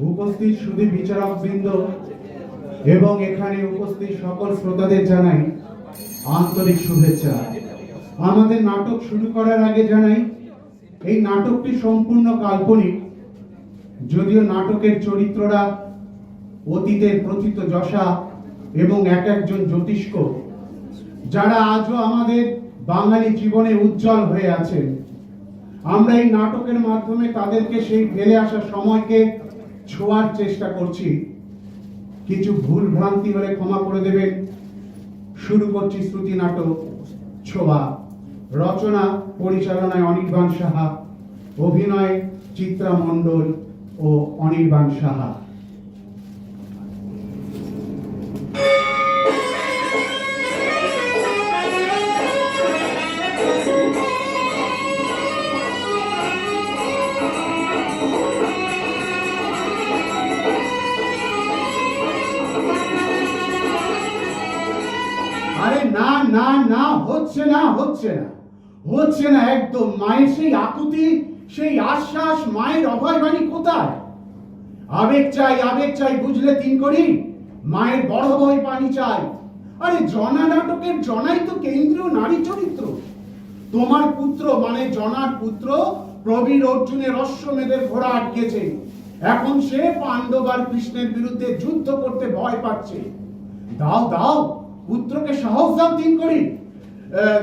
উপস্থিত শুধু বিচারক বৃন্দ এবং এখানে উপস্থিত সকল শ্রোতাদের জানাই আন্তরিক শুভেচ্ছা। আমাদের নাটক শুরু করার আগে জানাই, এই নাটকটি সম্পূর্ণ কাল্পনিক, যদিও নাটকের চরিত্ররা অতীতের প্রথিত যশা এবং এক একজন জ্যোতিষ্ক, যারা আজও আমাদের বাঙালি জীবনে উজ্জ্বল হয়ে আছেন। আমরা এই নাটকের মাধ্যমে তাদেরকে সেই ফেলে আসা সময়কে ছোঁয়ার চেষ্টা করছি। কিছু ভুল ভ্রান্তি হলে ক্ষমা করে দেবেন। শুরু করছি শ্রুতি নাটক, ছোঁয়া। রচনা, পরিচালনায় অনির্বাণ সাহা, অভিনয়, চিত্রা মণ্ডল ও অনির্বাণ সাহা। হচ্ছে না একদম মায়ের সেই আকুতি, সেই আশ্বাস, মায়ের অভয়বাণী কোথায়? আবেগ চাই আবেগ চাই বুঝলে তিন করি, মায়ের বড় বই পানি চাই। আরে জনা নাটকের জনাই তো কেন্দ্রীয় নারী চরিত্র। তোমার পুত্র মানে জনার পুত্র, প্রবীর অর্জুনের অশ্বমেধের ঘোড়া আটকেছে। এখন সে পাণ্ডব আর কৃষ্ণের বিরুদ্ধে যুদ্ধ করতে ভয় পাচ্ছে। দাও দাও, পুত্রকে সাহস দাও তিন করি।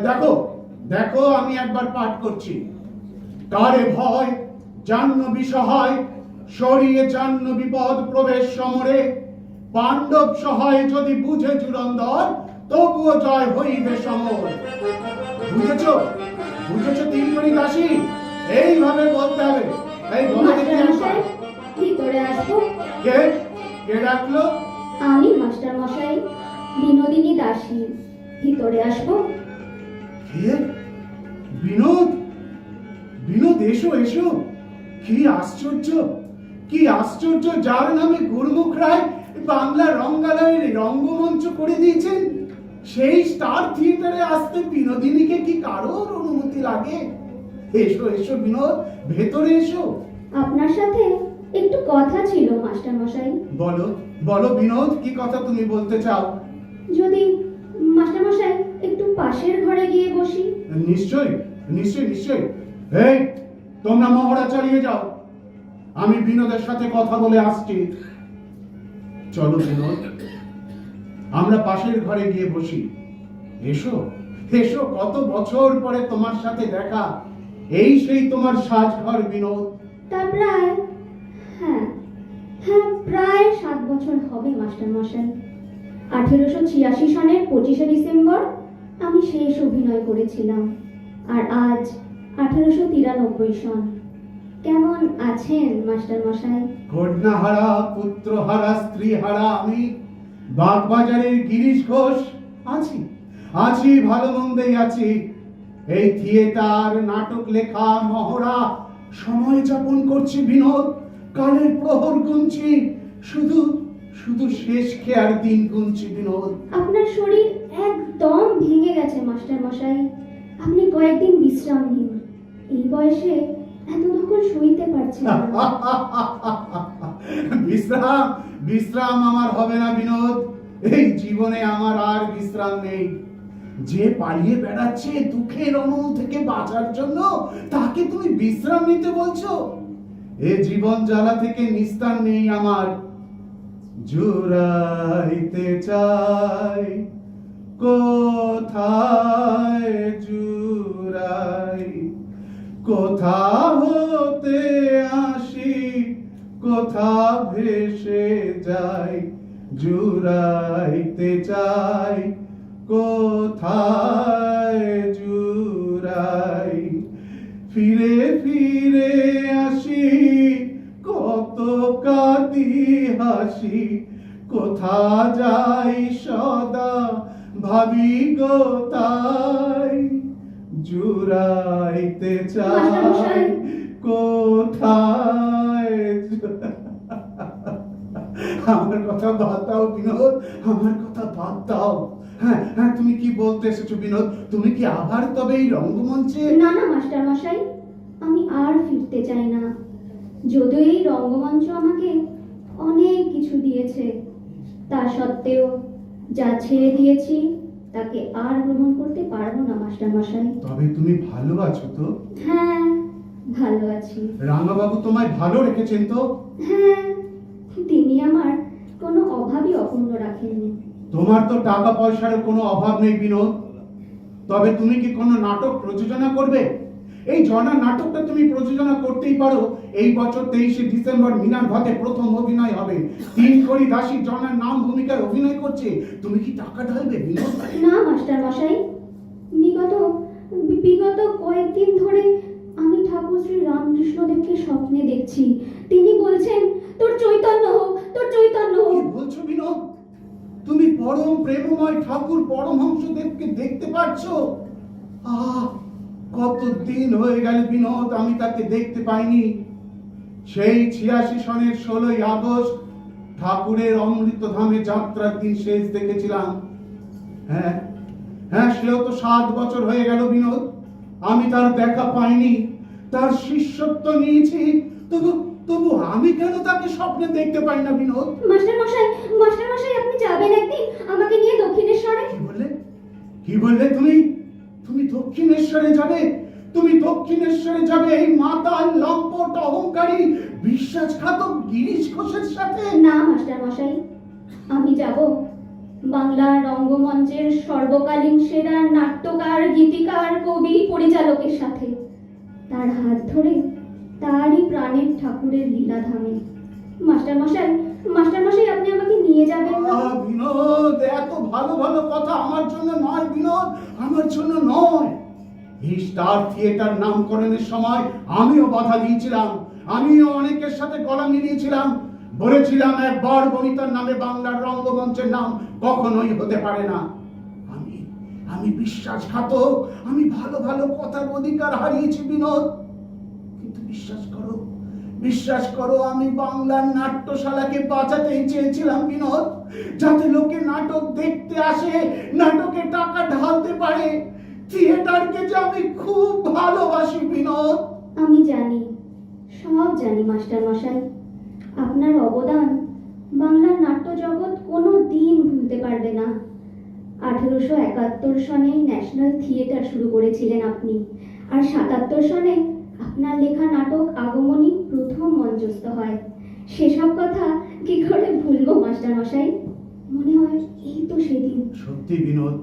দেখো দেখো আমি একবার পাঠ করছি। তারে ভয় জাহ্নবী সহায় সরিয়ে জাহ্ন বিপদ প্রবেশ সমরে। পাণ্ডব সহায় যদি বুঝে চুরন্দর তবুও জয় হইবে সমর। বুঝেছ? বুঝেছ তিন করি দাসী? এইভাবে বলতে হবে। এই বলো দেখি। মশাই ভিতরে আসব কে? কে ডাকলো? আমি মাস্টার মশাই বিনোদিনী দাসী। ভিতরে আসব। কে বিনোদ বিনোদ এসো এসো। কি আশ্চর্য কি আশ্চর্য যার নামে গুরমুখ রায় বাংলা রঙ্গালয়ের রঙ্গমঞ্চ করে দিয়েছেন। সেই স্টার থিয়েটারে আসতে বিনোদিনীকে কি কারোর অনুমতি লাগে? এসো এসো বিনোদ ভেতরে এসো। আপনার সাথে একটু কথা ছিল মাস্টার মশাই বলো বলো বিনোদ কি কথা তুমি বলতে চাও? যদি পাশের ঘরে গিয়ে বসি। নিশ্চয় নিশ্চয় নিশ্চয় এই তোমরা মহড়া চালিয়ে যাও। আমি বিনোদের সাথে কথা বলে আসছি। চলো বিনোদ আমরা পাশের ঘরে গিয়ে বসি। এসো এসো কত বছর পরে তোমার সাথে দেখা। এই সেই তোমার সাজঘর বিনোদ। তা প্রায় হ্যাঁ হ্যাঁ প্রায় সাত বছর হবে মাস্টার মশাই আঠেরোশো ছিয়াশি সনের পঁচিশে ডিসেম্বর আমি শেষ অভিনয় করেছিলাম। আর আজ আঠারোশো তিরানব্বই সন কেমন আছেন, মাস্টার মশাই? কন্যা হারা পুত্র হারা স্ত্রী হারা আমি বাগবাজারের গিরিশ ঘোষ আছি। আছি, ভালো মন্দেই আছি। এই থিয়েটার, নাটক লেখা, মহড়া, সময় যাপন করছি, বিনোদ, কালের প্রহর গুনছি। শুধু শুধু শেষ খেয়ার দিন গুনছি বিনোদ আপনার শরীর একদম ভেঙে গেছে মাস্টার মশাই। আপনি কয়েকদিন বিশ্রাম নিন। এই বয়সে এতক্ষণ সইতে পারছেন বিশ্রাম বিশ্রাম আমার হবে না বিনোদ। এই জীবনে আমার আর বিশ্রাম নেই। যে পালিয়ে বেড়াচ্ছে দুঃখের অনল থেকে বাঁচার জন্য তাকে তুমি বিশ্রাম নিতে বলছো? এ জীবন জ্বালা থেকে নিস্তার নেই আমার। জুড়াইতে চাই, কোথায় জুড়াই? কোথা হতে আসি কোথা ভেসে যাই, জুড়াইতে চাই, কোথায় জুড়াই? ফিরে ফিরে কাঁদি হাসি, কোথা যাই সদা? ভাবি গো তাই জুড়াইতে চাই, কোথায় আমার কথা বাদ দাও বিনোদ, আমার কথা বাদ দাও। হ্যাঁ হ্যাঁ তুমি কি বলতে এসেছ বিনোদ? তুমি কি আবার তবে এই রঙ্গমঞ্চে না না মাস্টার মশাই আমি আর ফিরতে চাই না। যদিও এই রঙ্গমঞ্চ আমাকে অনেক কিছু দিয়েছে। তা সত্ত্বেও যা ছেড়ে দিয়েছি তাকে আর গ্রহণ করতে পারব না মাস্টার মশাই। তবে তুমি ভালো আছো তো? হ্যাঁ ভালো আছি। রাঙাবাবু তোমায় ভালো রেখেছেন তো? হ্যাঁ তিনি আমার কোনো অভাবই অপূর্ণ রাখেননি। তোমার তো টাকা পয়সার কোনো অভাব নেই বিনোদ। তবে তুমি কি কোনো নাটক প্রযোজনা করবে? এই জনা নাটকটা তুমি প্রযোজনা করতেই পারো। এই বছর তেইশে ডিসেম্বর মিনার ভাতে প্রথম অভিনয় হবে। তিন কড়ি দাসী জনার নাম ভূমিকায় অভিনয় করছে। তুমি কি টাকা ঢালবে না মাস্টার মশাই। বিগত বিগত কয়েকদিন ধরে আমি ঠাকুর শ্রী রামকৃষ্ণদেবকে স্বপ্নে দেখছি। তিনি বলছেন তোর চৈতন্য হোক তোর চৈতন্য হোক। বলছো বিনোদ? তুমি পরম প্রেমময় ঠাকুর পরমহংসদেবকে দেখতে পাচ্ছ? আহ কত দিন হয়ে গেল বিনোদ আমি তাকে দেখতে পাইনি। সেই ছিয়াশি সনের ষোলোই আগস্ট ঠাকুরের অমৃত অমৃতধামে যাত্রার দিন শেষ দেখেছিলাম। হ্যাঁ হ্যাঁ সেও তো সাত বছর হয়ে গেল বিনোদ। আমি তার দেখা পাইনি তার শিষ্যত্ব নিয়েছি। তবু তবু আমি কেন তাকে স্বপ্নে দেখতে পাই না বিনোদ? মাস্টার মশাই মাস্টার মশাই আপনি যাবেন একদিন আমাকে নিয়ে দক্ষিণেশ্বরে? কি বললে? কি বললে তুমি? তুমি দক্ষিণেশ্বরে যাবে, তুমি দক্ষিণেশ্বরে যাবে, এই মাতাল, লম্পট, অহংকারী, বিশ্বাসঘাতক, গিরিশ ঘোষের সাথে। না, মাস্টার মশাই, আমি যাব। বাংলার রঙ্গমঞ্চের সর্বকালীন সেরা নাট্যকার, গীতিকার, কবি, পরিচালকের সাথে। তার হাত ধরে তারই প্রাণের ঠাকুরের লীলাধামে। মাস্টার মশাই মাস্টার মশাই আপনি আমাকে নিয়ে যাবেন। না? বিনোদ, এত ভালো ভালো কথা আমার জন্য নয়, বিনোদ, আমার জন্য নয়। এই স্টার থিয়েটার নামকরণের সময় আমিও বাধা দিয়েছিলাম, আমিও অনেকের সাথে গলা মিলিয়েছিলাম। বলেছিলাম একবার বনিতার নামে বাংলার রঙ্গমঞ্চের নাম কখনোই হতে পারে না। আমি আমি বিশ্বাসঘাতক, আমি ভালো ভালো কথার অধিকার হারিয়েছি, বিনোদ। কিন্তু বিশ্বাস করো বিশ্বাস করো, আমি বাংলার নাট্যশালাকে বাঁচাতেই চেয়েছিলাম বিনোদ, যাতে লোকে নাটক দেখতে আসে, নাটকে টাকা ঢালতে পারে। থিয়েটারকে যে আমি খুব ভালোবাসি, বিনোদ। আমি জানি, সব জানি, মাস্টার মশাই। আপনার অবদান বাংলার নাট্য জগৎ কোনো দিন ভুলতে পারবে না। আঠেরোশো একাত্তর সনে ন্যাশনাল থিয়েটার শুরু করেছিলেন আপনি, আর সাতাত্তর সনে আপনার লেখা নাটক আগমনী প্রথম মঞ্চস্থ হয়। সেসব কথা কি করে ভুলবো মাস্টার মশাই মনে হয় এই তো সেদিন। সত্যি বিনোদ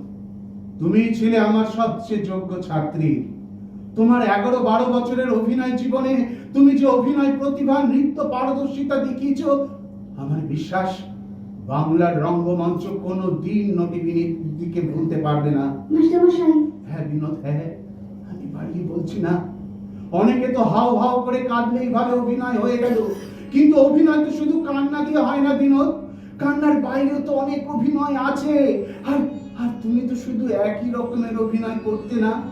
তুমি ছিলে আমার সবচেয়ে যোগ্য ছাত্রী। তোমার এগারো বারো বছরের অভিনয় জীবনে তুমি যে অভিনয় প্রতিভা নৃত্য পারদর্শিতা দেখিয়েছ আমার বিশ্বাস বাংলার রঙ্গমঞ্চ কোনো দিন নটিবিনীর দিকে ভুলতে পারবে না। মাস্টার মশাই হ্যাঁ বিনোদ হ্যাঁ আমি বাড়িয়ে বলছি না। অনেকে তো হাও হাও করে কাঁদলেই এইভাবে অভিনয় হয়ে গেল। কিন্তু অভিনয় তো শুধু কান্না দিয়ে হয় না বিনোদ। কান্নার বাইরেও তো অনেক অভিনয় আছে। আর আর তুমি তো শুধু একই রকমের অভিনয় করতে না।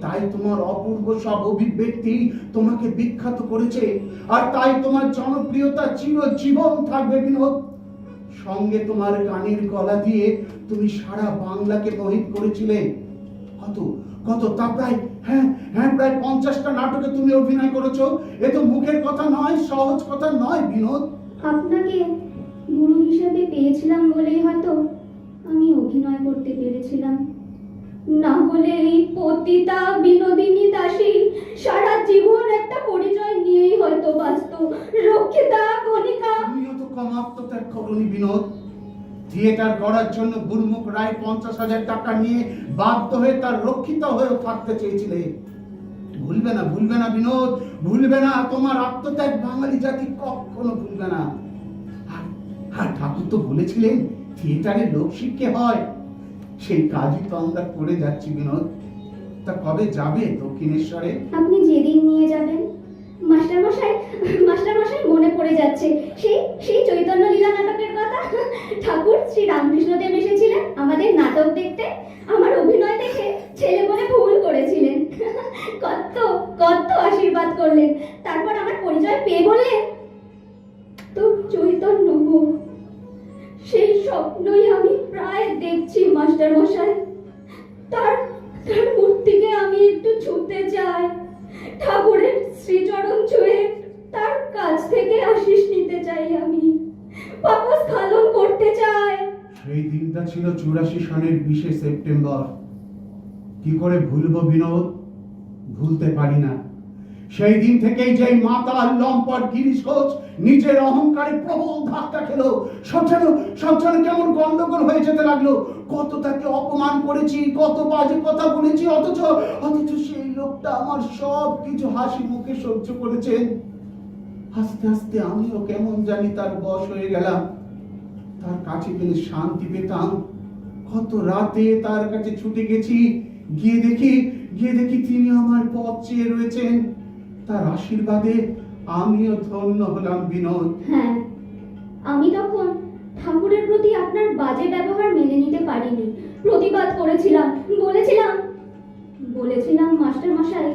তাই তোমার অপূর্ব সব অভিব্যক্তি তোমাকে বিখ্যাত করেছে। আর তাই তোমার জনপ্রিয়তা চিরজীবন থাকবে বিনোদ। সঙ্গে তোমার গানের গলা দিয়ে তুমি সারা বাংলাকে মোহিত করেছিলে। কত কত তা প্রায় হ্যাঁ হ্যাঁ প্রায় পঞ্চাশটা নাটকে তুমি অভিনয় করেছ। এ তো মুখের কথা নয় সহজ কথা নয় বিনোদ। আপনাকে গুরু হিসেবে পেয়েছিলাম বলেই হয়তো আমি অভিনয় করতে পেরেছিলাম। না হলে এই পতিতা বিনোদিনী দাসী সারা জীবন একটা পরিচয় নিয়েই হয়তো বাঁচত। রক্ষিতা কণিকা। তুমিও তো কম আত্মত্যাগ করনি বিনোদ। থিয়েটার করার জন্য গুরুমুখ রায় পঞ্চাশ হাজার টাকা নিয়ে বাধ্য হয়ে তার রক্ষিতা হয়েও থাকতে চেয়েছিলে। ভুলবে না ভুলবে না বিনোদ, ভুলবে না তোমার আত্মত্যাগ, বাঙালি জাতি কখনো ভুলবে না। আর- ঠাকুর তো বলেছিলেন, থিয়েটারে লোক শিক্ষে হয়, সেই কাজই তো আমরা করে যাচ্ছি বিনোদ। তা কবে যাবে দক্ষিণেশ্বরে? আপনি যেদিন নিয়ে যাবেন মাস্টার মশাই মাস্টার মনে পড়ে যাচ্ছে। সেই সেই চৈতন্য লীলা নাটকের কথা? ঠাকুর শ্রী রামকৃষ্ণদেব এসেছিলেন আমাদের নাটক দেখতে। আমার অভিনয় দেখে ছেলে বলে ভুল করেছিলেন। কত কত আশীর্বাদ করলেন। তারপর আমার পরিচয় পেয়ে বললেন তো চৈতন্য। সেই স্বপ্নই আমি প্রায় দেখছি, মাস্টার মশাই। তার তার মূর্তিকে আমি একটু ছুঁতে চাই। ঠাকুরের শ্রীচরণ ছুঁয়ে থেকে আশিস নিতে চাই আমি। পাপা স্খলন করতে চায় সেই দিনটা ছিল চুরাশি সনের বিশে সেপ্টেম্বর। কি করে ভুলবো বিনোদ? ভুলতে পারি না। সেই দিন থেকেই যে মাতাল লম্পট গিরিশ ঘোষ নিজের অহংকারে প্রবল ধাক্কা খেলো। সব যেন সব যেন কেমন গন্ডগোল হয়ে যেতে লাগল। কত তাকে অপমান করেছি, কত বাজে কথা বলেছি, অথচ অথচ সেই লোকটা আমার সব কিছু হাসি মুখে সহ্য করেছেন। আস্তে আস্তে আমিও কেমন জানি তার বশ হয়ে গেলাম। তার কাছে গেলে শান্তি পেতাম। কত রাতে তার কাছে ছুটে গেছি। গিয়ে দেখি গিয়ে দেখি তিনি আমার পথ চেয়ে রয়েছেন। তার আশীর্বাদে আমিও ধন্য হলাম বিনোদ। হ্যাঁ আমি তখন ঠাকুরের প্রতি আপনার বাজে ব্যবহার মেনে নিতে পারিনি। প্রতিবাদ করেছিলাম, বলেছিলাম বলেছিলাম মাস্টার মশাই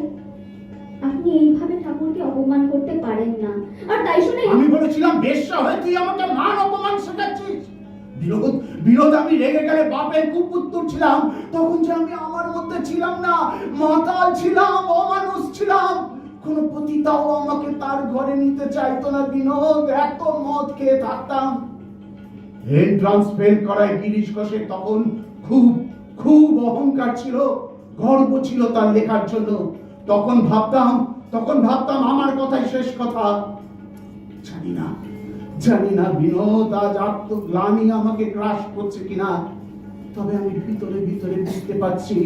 আপনি এইভাবে ঠাকুরকে অপমান করতে পারেন না। আর তাই শুনে আমি বলেছিলাম, বেশ্যা হয়ে, তুই আমাকে মান অপমান শেখাচ্ছিস। বিনোদ বিনোদ আমি রেগে গেলে বাপের কুপুত্তর ছিলাম। তখন যে আমি আমার মধ্যে ছিলাম না, মাতাল ছিলাম, অমানুষ ছিলাম। কোন পতিতাও আমাকে তার ঘরে নিতে চাইতো না। বিনোদ, এত মদ খেয়ে থাকতাম। এন্ট্রান্স ফেল করায় গিরিশ ঘোষের তখন খুব খুব অহংকার ছিল। গর্ব ছিল তার লেখার জন্য। তখন ভাবতাম তখন ভাবতাম আমার কথাই শেষ কথা। জানি না জানি না বিনোদ আজ আত্মগ্লানি আমাকে গ্রাস করছে কিনা। তবে আমি ভিতরে ভিতরে বুঝতে পারছি,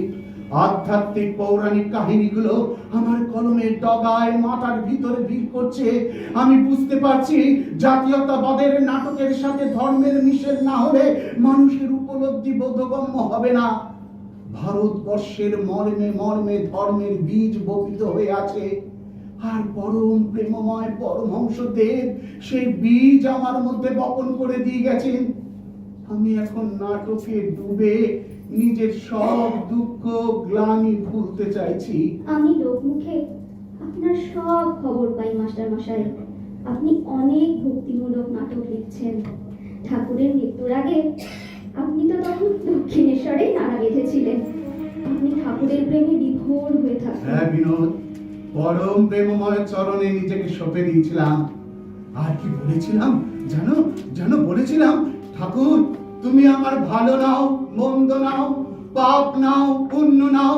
আধ্যাত্মিক পৌরাণিক কাহিনীগুলো আমার কলমের ডগায় মাথার ভিতরে ভিড় করছে। আমি বুঝতে পারছি, জাতীয়তাবাদের নাটকের সাথে ধর্মের মিশেল না হলে মানুষের উপলব্ধি বোধগম্য হবে না। ভারতবর্ষের মর্মে মর্মে ধর্মের বীজ বপিত হয়ে আছে। আর পরম প্রেমময় পরমহংসদেব সেই বীজ আমার মধ্যে বপন করে দিয়ে গেছেন। আমি এখন নাটকে ডুবে নিজের সব দুঃখ, গ্লানি ভুলতে চাইছি। আমি লোকমুখে আপনার সব খবর পাই, মাস্টার মশাই। আপনি অনেক ভক্তিমূলক নাটক লিখছেন। ঠাকুরের মৃত্যুর আগে আপনি তো তখন দক্ষিণেশ্বরেই নাড়া বেঁধেছিলেন। আপনি ঠাকুরের প্রেমে বিভোর হয়ে থাকতেন। হ্যাঁ বিনোদ, পরম প্রেমময় চরণে নিজেকে সঁপে দিয়েছিলাম। আর কি বলেছিলাম? জানো জানো, বলেছিলাম, ঠাকুর, তুমি আমার ভালো নাও, মন্দ নাও, পাপ নাও, পুণ্য নাও,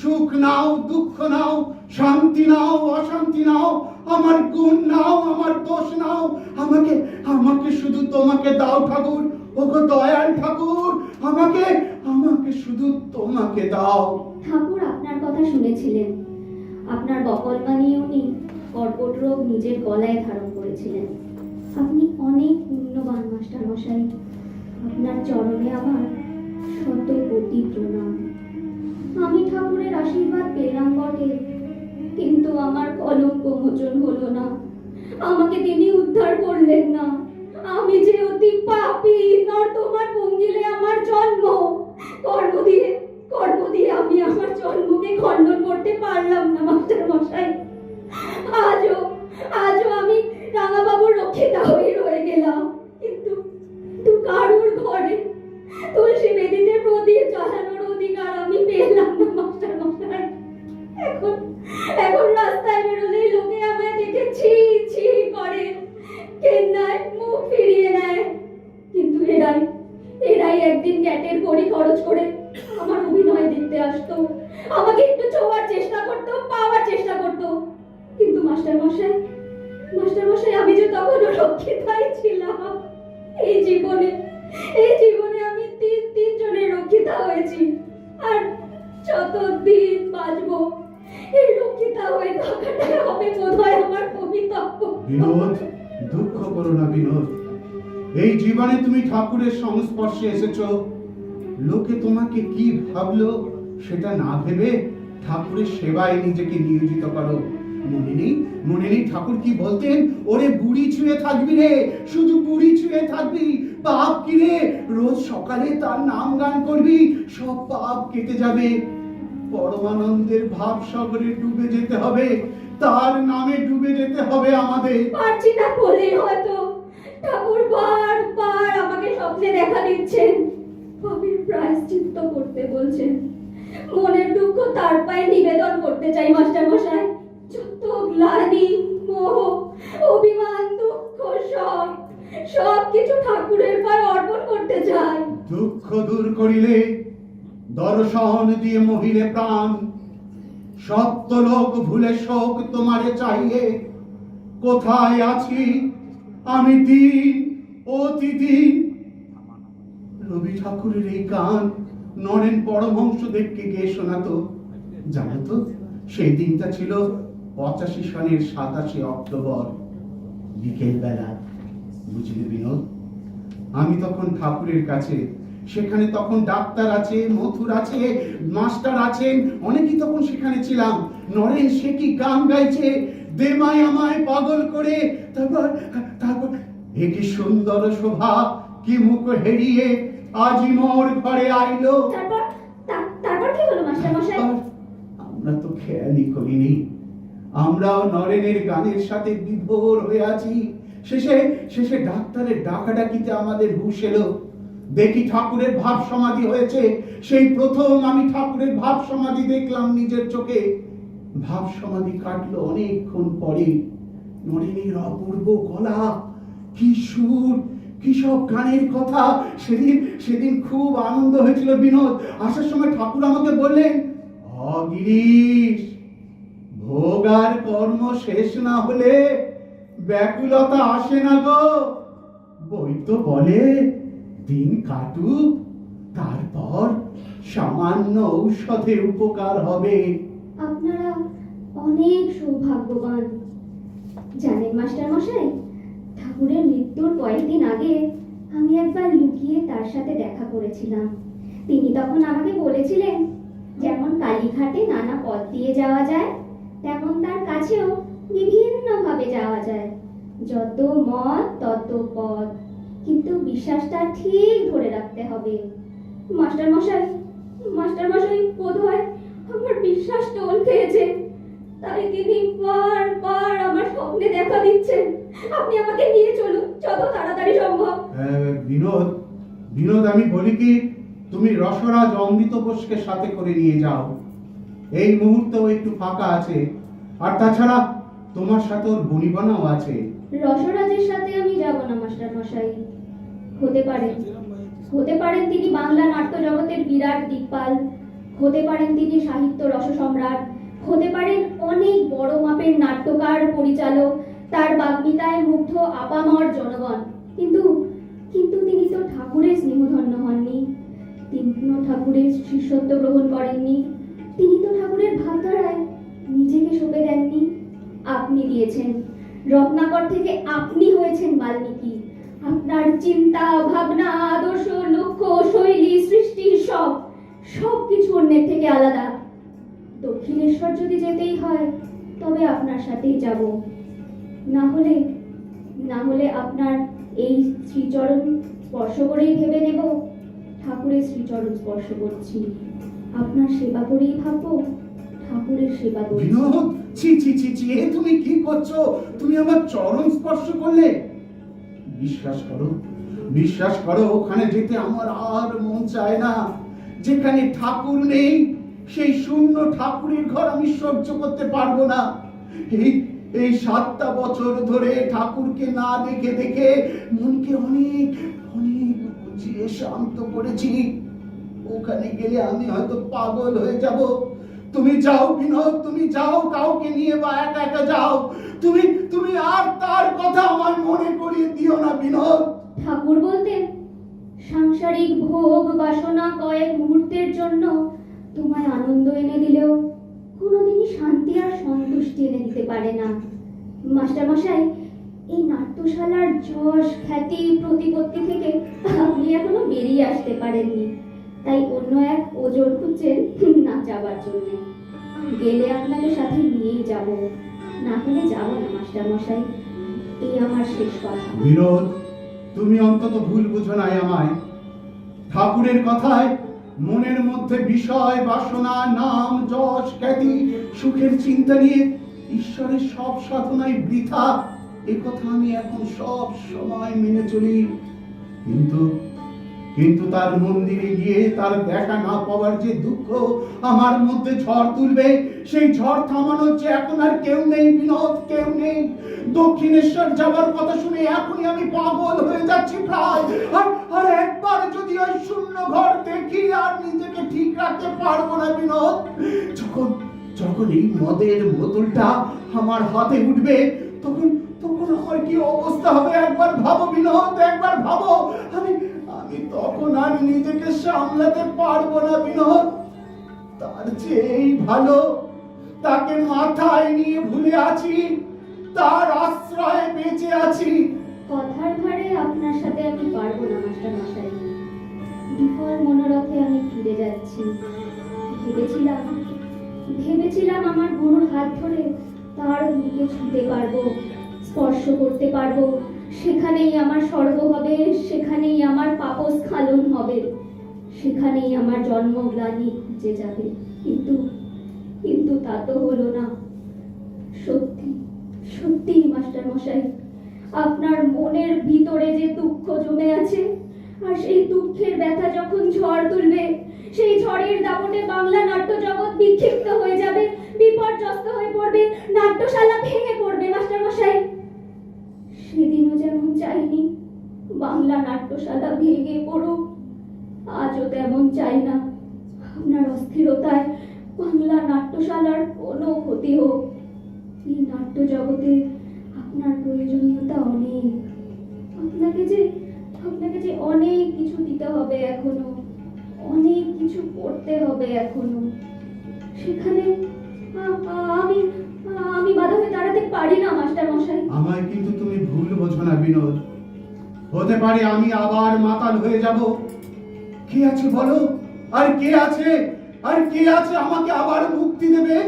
সুখ নাও, দুঃখ নাও, শান্তি নাও, অশান্তি নাও, আমার গুণ নাও, আমার দোষ নাও, আমাকে আমাকে শুধু তোমাকে দাও, ঠাকুর ওগো দয়াল ঠাকুর, আমাকে আমাকে শুধু তোমাকে দাও। ঠাকুর আপনার কথা শুনেছিলেন। আপনার বকল বানিয়ে উনি কর্কট রোগ নিজের গলায় ধারণ করেছিলেন। আপনি অনেক পুণ্যবান, মাস্টার মশাই। আপনার চরণে আমার শত কোটি প্রণাম। আমি ঠাকুরের আশীর্বাদ পেলাম বটে, কিন্তু আমার কলঙ্ক মোচন হলো না। আমাকে তিনি উদ্ধার করলেন না। আমি যে অতি পাপী তোমার ভঙ্গিলে আমার জন্ম। কর্ম দিয়ে কর্ম দিয়ে আমি আমার জন্মকে খণ্ডন করতে পারলাম না, মাস্টার মশাই। আজও আজও আমি রাঙাবাবুর রক্ষিতা হয়ে রয়ে গেলাম। কিন্তু কিন্তু কারুর ঘরে তুলসী বেদিতে প্রদীপ জ্বালানোর অধিকার আমি পেলাম না, মাস্টার মশাই। এখন এখন রাস্তায় বেরোলেই লোকে আমায় দেখে ছি ছি করে। কেন্নায় মুখ ফিরিয়ে নেয়। কিন্তু এরাই এরাই একদিন গ্যাটের গড়ি খরচ করে আমার অভিনয় দেখতে আসতো। আমাকে একটু ছোঁয়ার চেষ্টা করতো, পাওয়ার চেষ্টা করতো। কিন্তু মাস্টার মশাই মাস্টার মশাই, আমি যে তখন রক্ষিতাই ছিলাম। এই জীবনে ঠাকুরের সংস্পর্শে এসেছ। লোকে তোমাকে কি ভাবলো সেটা না ভেবে ঠাকুরের সেবায় নিজেকে নিয়োজিত করো। মনে নেই মনে নেই ঠাকুর কি বলতেন, ওরে বুড়ি ছুঁয়ে থাকবি রে, শুধু বুড়ি ছুঁয়ে থাকবি পাপ রোজ সকালে তার নাম গান করবি, সব পাপ কেটে যাবে। পরমানন্দের ভাব সাগরে ডুবে যেতে হবে, তার নামে ডুবে যেতে হবে আমাদের। পারছি না বলেই হয়তো ঠাকুর বারবার আমাকে স্বপ্নে দেখা দিচ্ছেন। পাপির প্রায়শ্চিত্ত করতে বলছেন। মনের দুঃখ তার পায়ে নিবেদন করতে চাই, মাস্টার মশাই। যত গ্লানি, মোহ, অভিমান, দুঃখ, সব সব কিছু ঠাকুরের পায়ে অর্পণ করতে চাই। দুঃখ দূর করিলে দর্শন দিয়ে মহিলে প্রাণ। সপ্ত লোক ভুলে শোক তোমারে চাইয়ে কোথায় আছি আমি দিন অতিদিন রবি ঠাকুরের এই গান নরেন পরমহংসদেবকে গিয়ে শোনাতো? জানো তো, সেই দিনটা ছিল পঁচাশি সনের সাতাশে অক্টোবর, বিকেল বেলা। বুঝলে বিনোদ? আমি তখন ঠাকুরের কাছে, সেখানে তখন ডাক্তার আছে, মথুর আছে, মাস্টার আছেন, অনেকেই তখন সেখানে ছিলাম। নরেন সে কি গান গাইছে? দেমায় আমায় পাগল করে, তারপর এ কি সুন্দর শোভা কি মুখ হেরিয়ে আজি মোর ঘরে আইলো? তারপর তারপর কি হলো মাস্টার মশাই? আমরা তো খেয়ালই করিনি। আমরাও নরেনের গানের সাথে বিভোর হয়ে আছি। শেষে শেষে ডাক্তারের ডাকাডাকিতে আমাদের হুশ এলো। দেখি ঠাকুরের ভাব সমাধি হয়েছে। সেই প্রথম আমি ঠাকুরের ভাব সমাধি দেখলাম নিজের চোখে। ভাব সমাধি কাটলো অনেকক্ষণ পরে নরেনের অপূর্ব গলা। কি সুর, কি সব গানের কথা। সেদিন সেদিন খুব আনন্দ হয়েছিল বিনোদ। আসার সময় ঠাকুর আমাকে বললেন, অগিরিশ, ভোগ আর কর্ম শেষ না হলে ব্যাকুলতা আসে না গো। বই তো বলে, দিন কাটুক, তারপর সামান্য ঔষধে উপকার হবে। আপনারা অনেক সৌভাগ্যবান। জানেন মাস্টার মশাই, ঠাকুরের মৃত্যুর কয়েকদিন আগে আমি একবার লুকিয়ে তার সাথে দেখা করেছিলাম। তিনি তখন আমাকে বলেছিলেন, যেমন কালীঘাটে নানা পথ দিয়ে যাওয়া যায়, তেমন তার কাছেও বিভিন্নভাবে যাওয়া যায়। যত মত, তত পথ। কিন্তু বিশ্বাসটা ঠিক ধরে রাখতে হবে। মাস্টার মশাই মাস্টার মশাই বোধ হয় আমার বিশ্বাস টোল খেয়েছে। তাই তিনি বারবার আমার স্বপ্নে দেখা দিচ্ছেন। আপনি আমাকে নিয়ে চলুন যত তাড়াতাড়ি সম্ভব। বিনোদ বিনোদ আমি বলি কি তুমি রসরাজ অমৃত বোসকে সাথে করে নিয়ে যাও। এই মুহূর্তেও একটু ফাঁকা আছে। আর তাছাড়া তোমার সাথে ওর বনিবানাও আছে। রসরাজের সাথে আমি যাব না মাস্টার মশাই। হতে পারে। হতে পারেন তিনি বাংলা নাট্য জগতের বিরাট দিকপাল। হতে পারেন তিনি সাহিত্য রসসম্রাট। হতে পারেন অনেক বড় মাপের নাট্যকার, পরিচালক, তার বাগ্মিতায় মুগ্ধ আপামর জনগণ। কিন্তু কিন্তু তিনি তো ঠাকুরের স্নেহধন্য হননি। তিনিও ঠাকুরের শিষ্যত্ব গ্রহণ করেননি। তিনি তো ঠাকুরের ভাবধারায় নিজেকে সঁপে দেননি। আপনি দিয়েছেন। রত্নাকর থেকে আপনি হয়েছেন বাল্মীকি। আপনার চিন্তা, ভাবনা, আদর্শ, লক্ষ্য, শৈলী, সৃষ্টি, সব সব কিছু অন্যের থেকে আলাদা। দক্ষিণেশ্বর যদি যেতেই হয়, তবে আপনার সাথেই যাব। না হলে না হলে আপনার এই শ্রীচরণ স্পর্শ করেই ভেবে নেব। ঠাকুরের শ্রীচরণ স্পর্শ করছি। আপনার সেবা করেই ভাববো, ঠাকুরের সেবা করছি। ছি ছি ছি ছি, এ তুমি কি করছ? তুমি আমার চরণ স্পর্শ করলে। বিশ্বাস করো বিশ্বাস করো, ওখানে যেতে আমার আর মন চায় না। যেখানে ঠাকুর নেই সেই শূন্য ঠাকুরের ঘর আমি সহ্য করতে পারব না। এই এই সাতটা বছর ধরে ঠাকুরকে না দেখে দেখে মনকে অনেক অনেক বুঝিয়ে শান্ত করেছি। ওখানে গেলে আমি হয়তো পাগল হয়ে যাব। তুমি যাও বিনোদ, তুমি যাও, কাউকে নিয়ে বা একা একা যাও। তুমি তুমি আর তার কথা আমার মনে করিয়ে দিও না বিনোদ। ঠাকুর বলতেন, সাংসারিক ভোগ বাসনা কয়েক মুহূর্তের জন্য তোমায় আনন্দ এনে দিলেও কোনোদিনই শান্তি আর সন্তুষ্টি এনে দিতে পারে না। মাস্টার মশাই এই নাট্যশালার যশ, খ্যাতি, প্রতিপত্তি থেকে আপনি এখনও বেরিয়ে আসতে পারেননি। তাই অন্য এক ওজোর খুঁজছেন না যাবার জন্য। গেলে আপনাকে সাথে নিয়েই যাব। না হলে যাব না মাস্টার মশাই এই আমার শেষ কথা। বিনোদ, তুমি অন্তত ভুল বুঝো নাই আমায়। ঠাকুরের কথায় মনের মধ্যে বিষয়, বাসনা, নাম, যশ, খ্যাতি, সুখের চিন্তা নিয়ে ঈশ্বরের সব সাধনাই বৃথা। এ কথা আমি এখন সব সময় মেনে চলি। কিন্তু কিন্তু তার মন্দিরে গিয়ে তার দেখা না পাওয়ার যে দুঃখ আমার মধ্যে ঝড় তুলবে, সেই ঝড় থামানোর যে এখন আর কেউ নেই, বিনোদ কেউ নেই। দক্ষিণেশ্বর যাবার কথা শুনে এখনই আমি পাগল হয়ে যাচ্ছি প্রায়। আর আর একবার যদি ওই শূন্য ঘর দেখি আর নিজেকে ঠিক রাখতে পারব না, বিনোদ। যখন যখন এই মদের বোতলটা আমার হাতে উঠবে, তখন তখন আমার কি অবস্থা হবে? একবার ভাবো, বিনোদ, একবার ভাবো। আমি আমি তখন আর নিজেকে সামলাতে পারব না, বিনোদ। তার চেয়েই ভালো, তাকে মাথায় নিয়ে ভুলে আছি, তার আশ্রয়ে বেঁচে আছি। কথার ভারে আপনার সাথে আমি পারব না মাস্টার মশাই বিফল মনোরথে আমি ফিরে যাচ্ছি। ভেবেছিলাম ভেবেছিলাম আমার গুরুর হাত ধরে তার মুখে ছুঁতে পারব, স্পর্শ করতে পারব। সেখানেই আমার স্বর্গ হবে, সেখানেই আমার পাপস খালন হবে। সেখানেই আমার জন্মগ্লানি খুঁজে যাবে। কিন্তু কিন্তু তা তো হলো না। সত্যি সত্যি মাস্টার মশাই আপনার মনের ভিতরে যে দুঃখ জমে আছে আর সেই দুঃখের ব্যথা যখন ঝড় তুলবে, সেই ঝড়ের দাপটে বাংলা নাট্য জগৎ বিক্ষিপ্ত হয়ে যাবে, বিপর্যস্ত হয়ে পড়বে, নাট্যশালা ভেঙে পড়বে মাস্টার মশাই সেদিনও যেমন চাইনি, বাংলা নাট্যশালা ভেঙে পড়ুক, আজও তেমন চাই না। আপনার অস্থিরতায় বাংলা নাট্যশালার কোনো ক্ষতি হোক। এই নাট্য জগতে আপনার প্রয়োজনীয়তা অনেক। আপনাকে যে আপনাকে যে অনেক কিছু দিতে হবে এখনও, অনেক কিছু করতে হবে এখনও। সেখানে আমি আমি বাধা হয়ে দাঁড়াতে পারি না, মাস্টার মশাই। আমায় কিন্তু তুমি ভুল বোঝো না, বিনোদ। হতে পারে আমি আবার মাতাল হয়ে যাব। কে আছে বলো? আর কে আছে? আর কে আছে আমাকে আবার মুক্তি দেবে?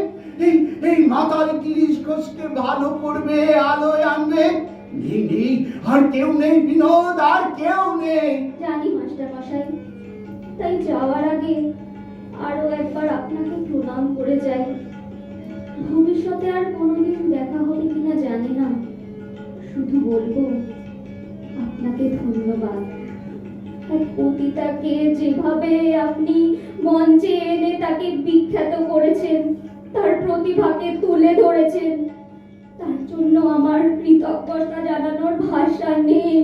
এই এই মাতাল গিরিশ ঘোষকে ভালো করবে, আলোয় আনবে? নেই আর কেউ নেই, বিনোদ, আর কেউ নেই। জানি, মাস্টার মশাই। তাই যাওয়ার আগে আরও একবার আপনাকে প্রণাম করে যাই। ভবিষ্যতে আর কোনোদিন দেখা হবে কিনা জানি না। শুধু বলব, আপনাকে ধন্যবাদ। পতিতাকে যেভাবে আপনি মঞ্চে এনে তাকে বিখ্যাত করেছেন, তার প্রতিভাকে তুলে ধরেছেন জন্য আমার কৃতজ্ঞতা জানানোর ভাষা নেই।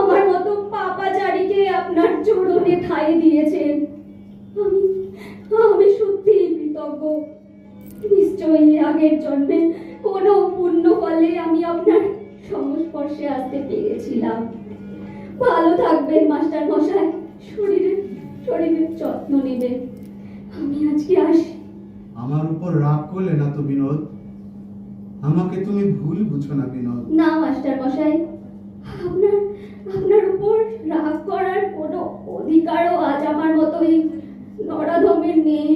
আমার মতো পাপাচারীকে আপনার চরণে ঠাঁই দিয়েছেন আমি আমি সত্যিই কৃতজ্ঞ। নিশ্চয়ই আগের জন্মে কোনো পুণ্য ফলে আমি আপনার সংস্পর্শে আসতে পেরেছিলাম। ভালো থাকবেন, মাস্টার মশাই। শরীরের শরীরের যত্ন নেবেন। আমি আজকে আসি। আমার উপর রাগ করলে না তো বিনোদ? আমাকে তুমি ভুল বুঝো না বিনোদ। না মাস্টার মশাই। আপনার আপনার উপর রাগ করার কোনো অধিকারও আজ আমার মতোই নরাধমের নেই।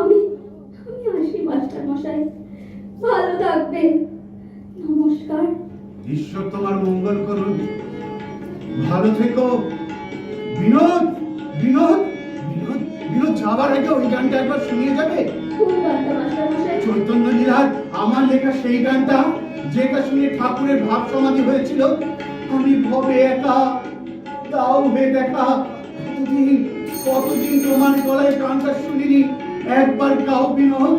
আমি আমি আসি মাস্টার মশাই। ভালো থাকবেন নমস্কার। ঈশ্বর তোমার মঙ্গল করুন। ভালো থেকো। বিনোদ বিনোদ বিনোদ বিনোদ যাবার আগে ওই গানটা একবার শুনিয়ে যাবে? চৈতন্য লীলার আমার লেখা সেই গানটা, যেটা শুনে ঠাকুরের ভাব সমাধি হয়েছিল। আমি ভবে একা, তাও হয়ে দেখা কতদিন কতদিন তোমার গলায় গানটা শুনিনি, একবার গাও বিনোদ।